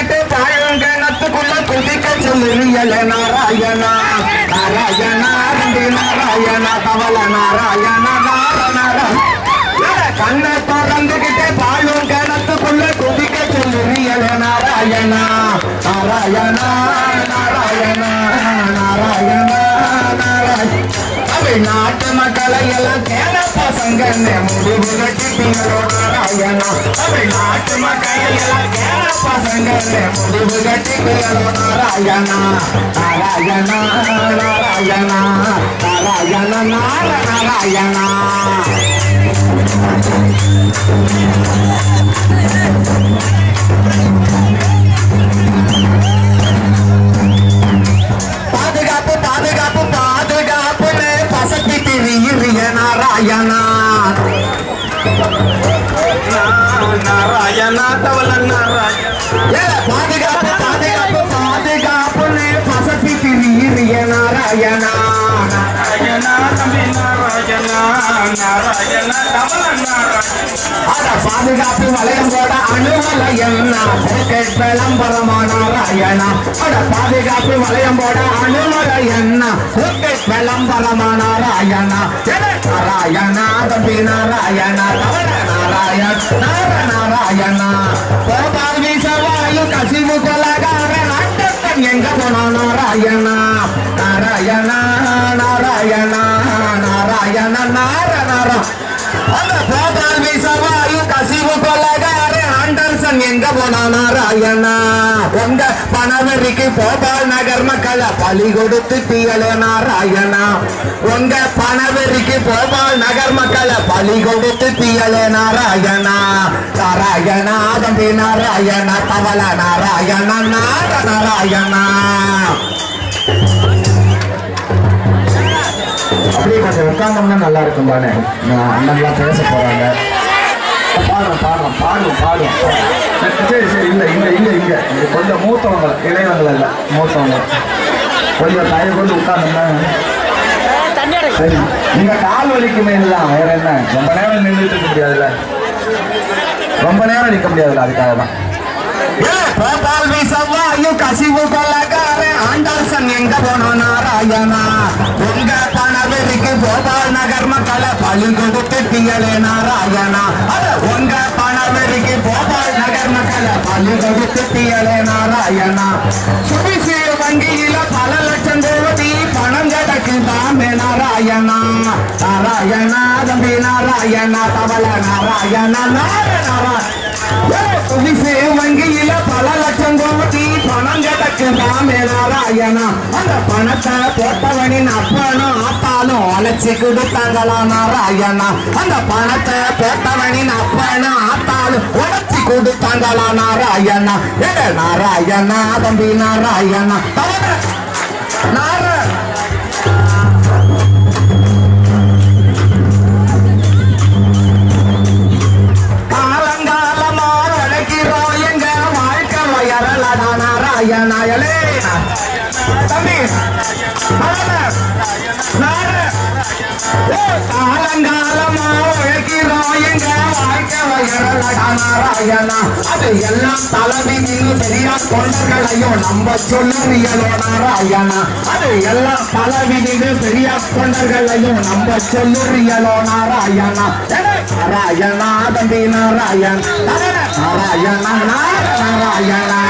பிறந்துகிட்டு பாழுங்க நத்துக்குள்ள குதிக்க சொல்லுறியல நாராயணா. நாராயணா தம்பி நாராயணா தவள நாராயணா நாராயணா நாராயண கண்ணை திறந்துகிட்டே பாழும் கணத்துக்குள்ள குதிக்க சொல்லுறியல நாராயணா. நாராயணா நாராயணா நாராயணா நாராயண. தமிழ்நாட்டு மக்களை எல்லாம் கேன பசங்க முடிவு கட்டிட்டீங்களோ நாராயணா தமிழ்நாட்டு மக்களை எல்லாம் கேன பசங்க முடிவு நாராயணா நாராயணா நாராயணா நாராயணா நார நாராயணா நாராயணா தவள நாராயணா பாதுகாப்பு பாதுகாப்பு பாதுகாப்புன்னு பசப்பி திரியிறிய பாதுகாப்பு வளையம் போட அணுவலயம் பாக்கெட் விளம்பரமா அட பாதுகாப்பு வளையம் போட அணுவலயம் பாக்கெட் விளம்பரமா நாராயணா நாராயணா தம்பி நாராயணா தவற நாராயண நார நாராயணா. கோபால் வீசவாயு கசிவு கொலகார எங்க போனா நாராயணா நாராயணா நாராயணா நாராயண. நார அந்த கோபால் வீசவாயு கசிவு கொலகார ஆண்டர்சன் எங்க போனா நாராயணா? உங்க பணவரிக்கு போபால் நகர் மக்களை பலி கொடுத்து தீயலே நாராயணா? உங்க பணவரிக்கு போபால் நகர் மக்களை பலி கொடுத்து தீயலே நாராயணா? நாராயணா தம்பி நாராயணா தவள நாராயணா நார நாராயணா. அப்படியே கொஞ்சம் உட்கார்ந்தோம்னா நல்லா இருக்கும் தானே அண்ணன்லாம் பேச போறாங்க. பாடுறோம் பாடுறோம் பாடுவோம் பாடுவோம். சரி சரி இல்ல இங்க இங்க. இங்க கொஞ்சம் மூத்தவங்க இளையவங்க இல்ல மூத்தவங்க. கொஞ்சம் தயவு கொண்டு உட்கார்ந்தோம்னா. சரி கால் வலிக்குமே தான் வேற என்ன? ரொம்ப நேரம் நின்றுட்டு இருக்க முடியாதுல்ல. ரொம்ப நேரம் நிற்க முடியாதுல்ல அதுக்காக தான் கோபால் வீசவாயு கசிவு கொள்ளக்கார ஆண்டாசன் எங்க போனோம் நாராயணா? உங்க பணவெறிக்கு கோபால் நகர் மக்களை பழி கொடுத்து தீயலே நாராயணா உங்க பணவெறிக்கு கோபால் நகர் மக்களை பழி கொடுத்து தீயலே நாராயணா? சுபிசி வங்கியில பல லட்சம் கோடி பணம் கிடக்கு நாராயணா. நாராயணா தம்பி நாராயணா தவள நாராயணா நாராயணா வங்கியில பல லட்சம் கோடி பணம் கிடக்கு ராமே நாராயணா அந்த பணத்தை போட்டவனின் அப்பனும் ஆத்தாலும் அழைச்சி கொடுத்தாங்களா நாராயணா. அந்த பணத்தை போட்டவனின் அப்பனும் ஆத்தாலும் உழைச்சி கொடுத்தாங்களா நாராயணா. நாராயணா தம்பி நாராயணா. தவற வயரலடா நாராயணாயலே தம்பி நார, காலங்காலமா உழைக்கிறோம் எங்க வாழ்க்கை வயரலடா நாராயணா அது எல்லாம் தலைவிதின்னு பெரியா கொண்டர்களையும் நம்ம சொல்லுறியலோ நாராயணா அது எல்லாம் பெரியா நம்ம நாராயணா ஏ, நாராயணா தம்பி நாராயண் நாராயணா நார நாராயணா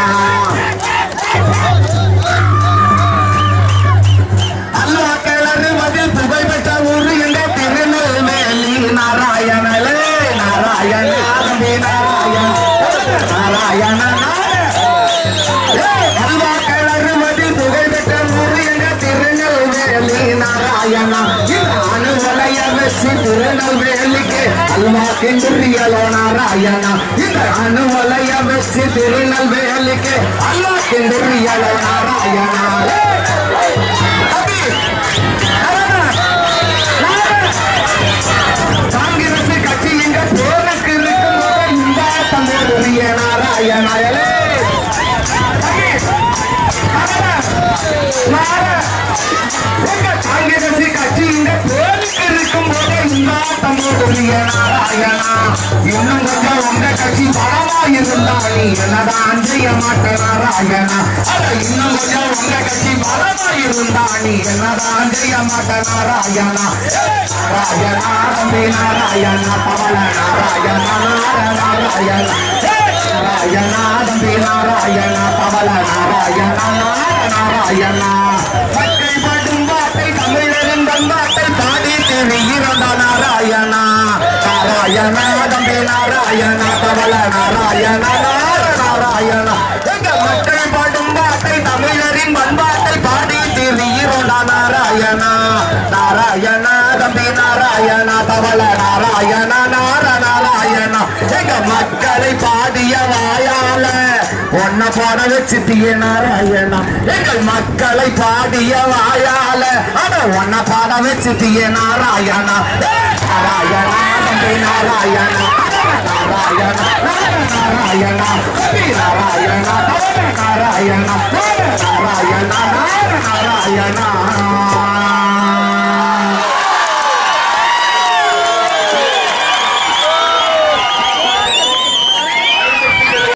அல்வா கிண்டுறியலோ நாராயணா இந்த அணுவலைய வச்சு திருநெல்வேலிக்கு அல்வா கிண்டுறியலோ நாராயணா. தம்பி காங்கிரஸ் கட்சி எங்க போருக்கு இருக்கும்போது இந்த தந்தைய நாராயணாயலே இன்னும் கொஞ்சம் உங்க கட்சி பலமா இருந்தா நீ என்னதான் செய்ய மாட்ட இன்னும் கொஞ்சம் உங்க கட்சி பலமா இருந்தா நீ என்னதான் செய்ய மாட்ட நாராயணா தம்பி நாராயணா பவள நாராயணா நாராயணா நாராயணா தம்பி நாராயணா நாராயணா நாராயணா நாராயணா தம்பி நாராயணா பவள நாராயணா நாராயணா எங்க மக்கள் படும் வார்த்தை தமிழரின் பண்பாட்டை பாடி தெரிகிறோண்டா நாராயணா. நாராயணா தம்பி நாராயணா பவள நாராயணா நார நாராயணா எங்க மக்களை பாடிய வாயால பாட போட வச்சுட்டிய நாராயணா எங்கள் மக்களை பாடிய வாயால அட ஒன்ன பாட வச்சுட்டிய நாராயணா நாராயணா. தம்பி நாராயணா. நாராயணா நாராயணா தம்பி நாராயணா நாராயணா. நாராயணா நாராயணா.